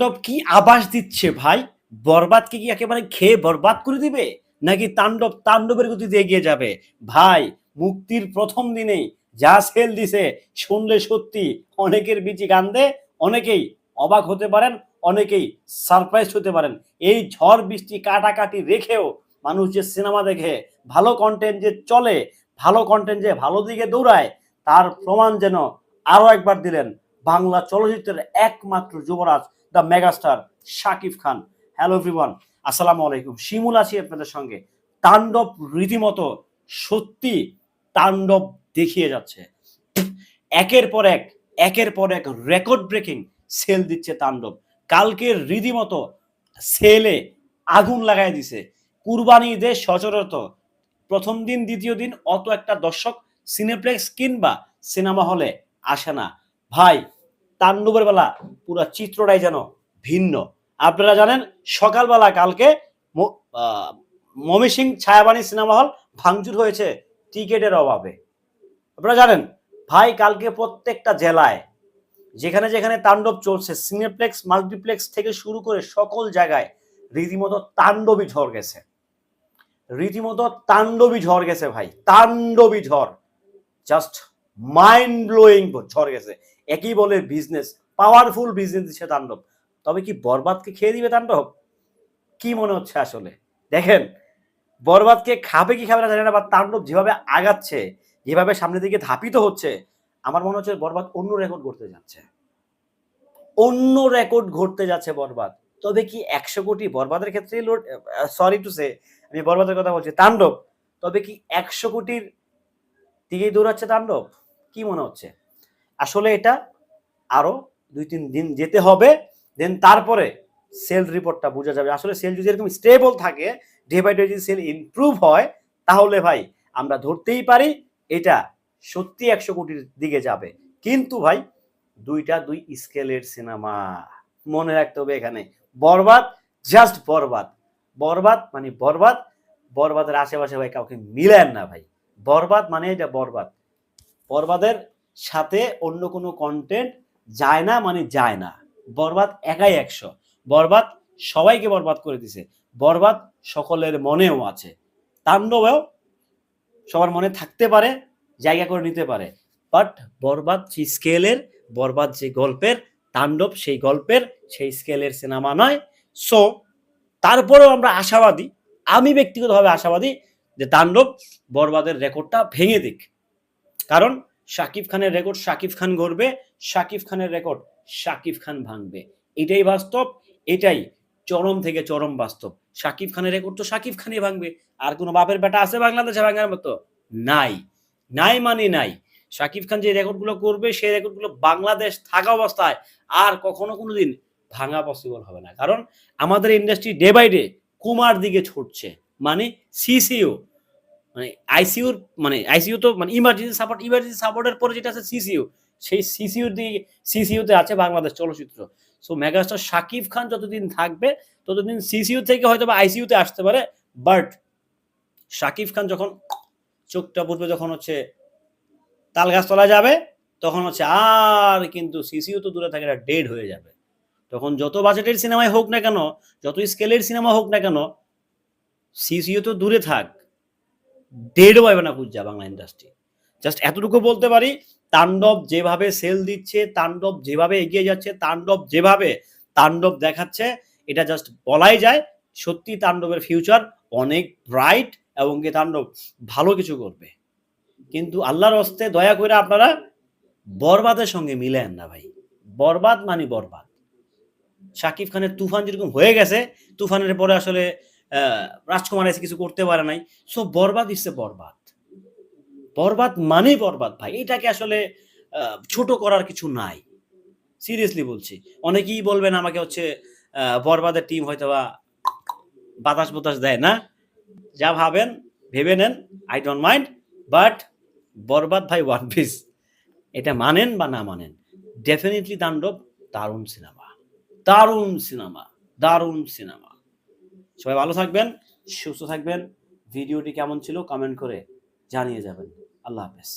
তাণ্ডব কি আবাস দিচ্ছে ভাই? বরবাদকে কি একেবারে খেয়ে বরবাদ করে দিবে? নাকি তাণ্ডব তাণ্ডবের গতিতে এগিয়ে যাবে? ভাই, মুক্তির প্রথম দিনেই যা সেল দিছে, শুনলে সত্যি অনেকের বিচি কান্দে, অনেকেই অবাক হতে পারেন, অনেকেই সারপ্রাইজ হতে পারেন। এই ঝড় বৃষ্টি কাটাকাটি রেখেও মানুষ যে সিনেমা দেখে, ভালো কন্টেন্ট যে চলে, ভালো কন্টেন্ট যে ভালো দিকে দৌড়ায়, তার প্রমাণ যেন আরও একবার দিলেন বাংলা চলচ্চিত্রের একমাত্র যুবরাজ the megastar Shakib Khan. Hello everyone আসসালামু আলাইকুম। শিমুল আছি আপনাদের সঙ্গে। তাণ্ডব রীতিমতো সত্যি তাণ্ডব দেখিয়ে যাচ্ছে। একের পর এক, একের পর এক রেকর্ড ব্রেকিং সেল দিচ্ছে তাণ্ডব। কালকের রীতিমতো সেলে আগুন লাগাই দিছে। কুরবানি ঈদে সচরাচর প্রথম দিন, দ্বিতীয় দিন অত একটা দর্শক সিনেপ্লেক্স কিংবা সিনেমা হলে আসে না। ভাই, তাণ্ডবের বেলা পুরো চিত্রটাই যেন ভিন্ন। আপনারা জানেন সকালবেলা কালকে ম- আহ, ময়মনসিং ছায়াবাণী সিনেমা হল ভাঙচুর হয়েছে টিকেটের অভাবে। আপনারা জানেন ভাই কালকে প্রত্যেকটা জেলায় যেখানে যেখানে তাণ্ডব চলছে সিনেপ্লেক্স মাল্টিপ্লেক্স থেকে শুরু করে সকল জায়গায় রীতিমতো তাণ্ডবী ঝড় গেছে। রীতিমতো তাণ্ডবী ঝড় গেছে ভাই তাণ্ডবী ঝড়। জাস্ট মাইন্ড ব্লোয়িং ঝড় গেছে। একই বলে বিজনেস পাওয়ারফুল বিজনেস দিচ্ছে তাণ্ডব। তবে কি বরবাদকে খেয়ে দিবে তাণ্ডব? কি মনে হচ্ছে আসলে? দেখেন, বরবাদকে খাবে কি খাবে না জানি না বা তাণ্ডব যেভাবে আগাচ্ছে, যেভাবে সামনের দিকে ধাপিত হচ্ছে, আমার মনে হচ্ছে বরবাদ অন্য রেকর্ড করতে যাচ্ছে। অন্য রেকর্ড ঘটতে যাচ্ছে বরবাদ। তবে কি একশো কোটি বরবাদের ক্ষেত্রে সরি টু সে আমি বরবাদের কথা বলছি, তাণ্ডব। তবে কি একশো কোটির দিকেই দৌড়াচ্ছে তাণ্ডব? কি মনে হচ্ছে? আসলে এটা আরও দুই, তিন দিন যেতে হবে, দেন তারপরে সেল রিপোর্টটা বোঝা যাবে। আসলে সেল যদি এরকম স্টেবল থাকে ডে বাই ডে যদি সেল ইমপ্রুভ হয়, তাহলে ভাই আমরা ধরতেই পারি এটা সত্যি একশো কোটির দিকে যাবে। কিন্তু ভাই দুইটা দুই স্কেলের সিনেমা মনে রাখতে হবে এখানে। বরবাদ জাস্ট বরবাদ। বরবাদ মানে বরবাদ, বরবাদের আশেপাশে ভাই কাউকে মিলেন না ভাই। বরবাদ মানে এটা বরবাদ। বরবাদের সাথে অন্য কোনো কন্টেন্ট যায় না মানে যায় না। বরবাদ একাই একশো। বরবাদ সবাইকে বরবাদ করে দিছে। বরবাদ সকলের মনেও আছে। তাণ্ডবেও সবার মনে থাকতে পারে, জায়গা করে নিতে পারে। বাট বরবাদ সেই স্কেলের বরবাদ যে গল্পের, তাণ্ডব সেই গল্পের, সেই স্কেলের সিনেমা নয়। সো তারপরেও আমরা আশাবাদী, আমি ব্যক্তিগতভাবে আশাবাদী যে তাণ্ডব বরবাদের রেকর্ডটা ভেঙে দিক। কারণ শাকিব খানের রেকর্ড শাকিব খান গড়বে, শাকিব খানের রেকর্ড শাকিব খান ভাঙবে। এটাই বাস্তব, এটাই চরম থেকে চরম বাস্তব। শাকিব খানের রেকর্ড তো শাকিব খানই ভাঙবে। আর কোনো বাপের বেটা আছে বাংলাদেশে ভাঙার মতো? নাই। নাই মানে নাই। শাকিব খান যে রেকর্ডগুলো করবে, সেই রেকর্ডগুলো বাংলাদেশ থাকা অবস্থায় আর কখনো কোনো দিন ভাঙা পসিবল হবে না। কারণ আমাদের ইন্ডাস্ট্রি ডে বাই ডে কুমার দিকে ছুটছে। মানে সিসিও মানে আইসিইউর মানে আইসিইউ তো মানে ইমার্জেন্সি সাপোর্ট ইমার্জেন্সি সাপোর্টের পরে যেটা আছে সিসিইউ সেই সিসিইউর দিকে সিসিইউতে আছে বাংলাদেশ চলচ্চিত্র। সো মেগাস্টার শাকিব খান যতদিন থাকবে, ততদিন সিসিইউ থেকে হয়তো বা আইসিইউতে আসতে পারে বাট শাকিব খান যখন চোখটা পড়বে যখন হচ্ছে তাল গাছ তোলা যাবে, তখন হচ্ছে আর কিন্তু সিসিইউ তো দূরে থাকে এটা ডেড হয়ে যাবে। তখন যত বাজেটের সিনেমায় হোক না কেন, যত স্কেলের সিনেমা হোক না কেন সিসিইউ তো দূরে থাক। ডেডও পাবে না পূজা বাংলা ইন্ডাস্ট্রি জাস্ট এতটুকু বলতে পারি, তাণ্ডব যেভাবে সেল দিচ্ছে, তাণ্ডব যেভাবে এগিয়ে যাচ্ছে, তাণ্ডব যেভাবে তাণ্ডব দেখাচ্ছে, এটা জাস্ট বলাই যায়, সত্যি তাণ্ডবের ফিউচার অনেক ব্রাইট এবং কি তাণ্ডব ভালো কিছু করবে। কিন্তু আল্লাহর হস্তে দয়া করে আপনারা বরবাদের সঙ্গে মিলেন না ভাই। বরবাদ মানে বরবাদ। শাকিব খানের তুফান যেরকম হয়ে গেছে, তুফানের পরে আসলে রাজকুমার এসে কিছু করতে পারে নাই। সো বরবাদ ইসে বরবাদ। বরবাদ মানে বরবাদ ভাই। এটাকে আসলে ছোট করার কিছু নাই। সিরিয়াসলি বলছি। অনেকেই বলবেন আমাকে হচ্ছে বরবাদের টিম হয়তো বা বাতাস বাতাস দেয় না। যা ভাবেন, ভেবে নেন আই ডোন্ট মাইন্ড বাট বরবাদ ভাই ওয়ান পিস এটা মানেন বা না মানেন? ডেফিনেটলি তাণ্ডব দারুণ সিনেমা দারুণ সিনেমা দারুণ সিনেমা সবাই ভালো থাকবেন সুস্থ থাকবেন। ভিডিওটি কেমন ছিল কমেন্ট করে জানিয়ে যাবেন। আল্লাহ হাফেজ।